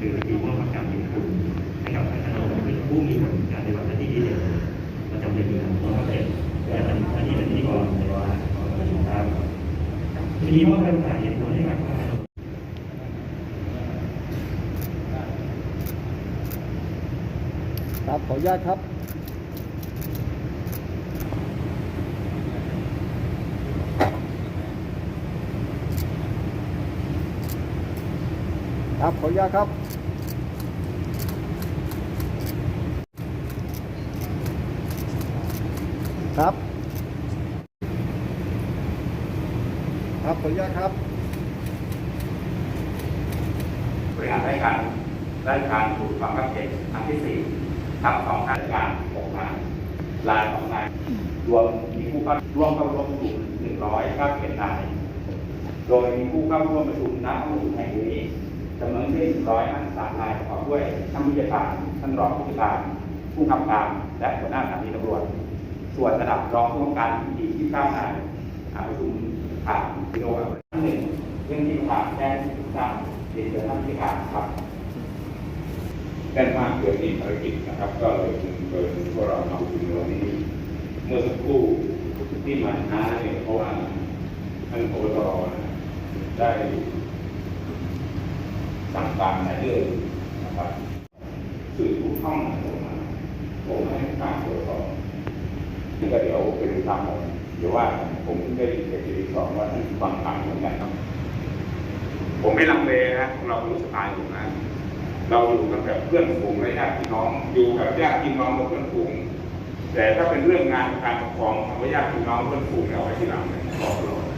เรื่องคือมีมอบประกาศยินคุณให้กับท่านรองเป็นผู้มีผลการปฏิบัติหน้าที่ดีเด่นประจำเดือนมีนาคม2567และปฏิบัติหน้าที่เป็นพิธีกรในวาระของประชุมครับทีนี้มอบประกาศยินคุณให้กับท่านครับขออนุญาตครับ ครับขออนุญาตครับครับ ครับขออนุญาตครับบริหารรายการรายการถูกความรับเจ็ดครั้งที่สี่ทับสองข้าราชการหกนายลายสองนายรวมมีผู้เข้ารวมเข้าร่วมประชุมหนึ่งร้อยเก้าสิบเอ็ดนายโดยมีผู้เข้าร่วมประชุมณห้องประชุมแห่งนี้ จำนวนที่ร้อยห้าสิบสามนายประกอบด้วยท่านผู้จัดการท่านรองผู้จัดการ ผู้กำกับและหัวหน้าสถานีตำรวจ ส่วนระดับรองผู้กำกับอีกที่เก้านายอ่าประชุมผ่านวิดีโอคอนเฟอเรนหนึ่งเรื่องที่ผ่านแจ้งถึงตามเรียนเชิญท่านผู้จัดการครับแน่นมากเกินนี้ภารกิจนะครับ ก็เลยเกินพวกเรามาถึงวันนี้ เมื่อสักครู่ที่มาช้าเนี่ยเพราะว่าท่านพบตรนะได้ สั่งการในเรื่องนะครับสื่อทุกช่องส่งมาผมให้การตรวจสอบนี่ก็เดี๋ยวเป็นตามผมเดี๋ยวว่าผมได้ยินจากทีสองว่าท่านฟังข่าวเหมือนกันครับผมไม่ลังเลนะเรารู้สไตล์ผมนะเราอยู่กันแบบเพื่อนฝูงและญาติพี่น้องอยู่กับญาติพี่น้องกับเพื่อนฝูงแต่ถ้าเป็นเรื่องงานการปกครองทำไว้ญาติพี่น้องเพื่อนฝูงเนี่ยเอาไว้ทีหลังเลยบอกตลอด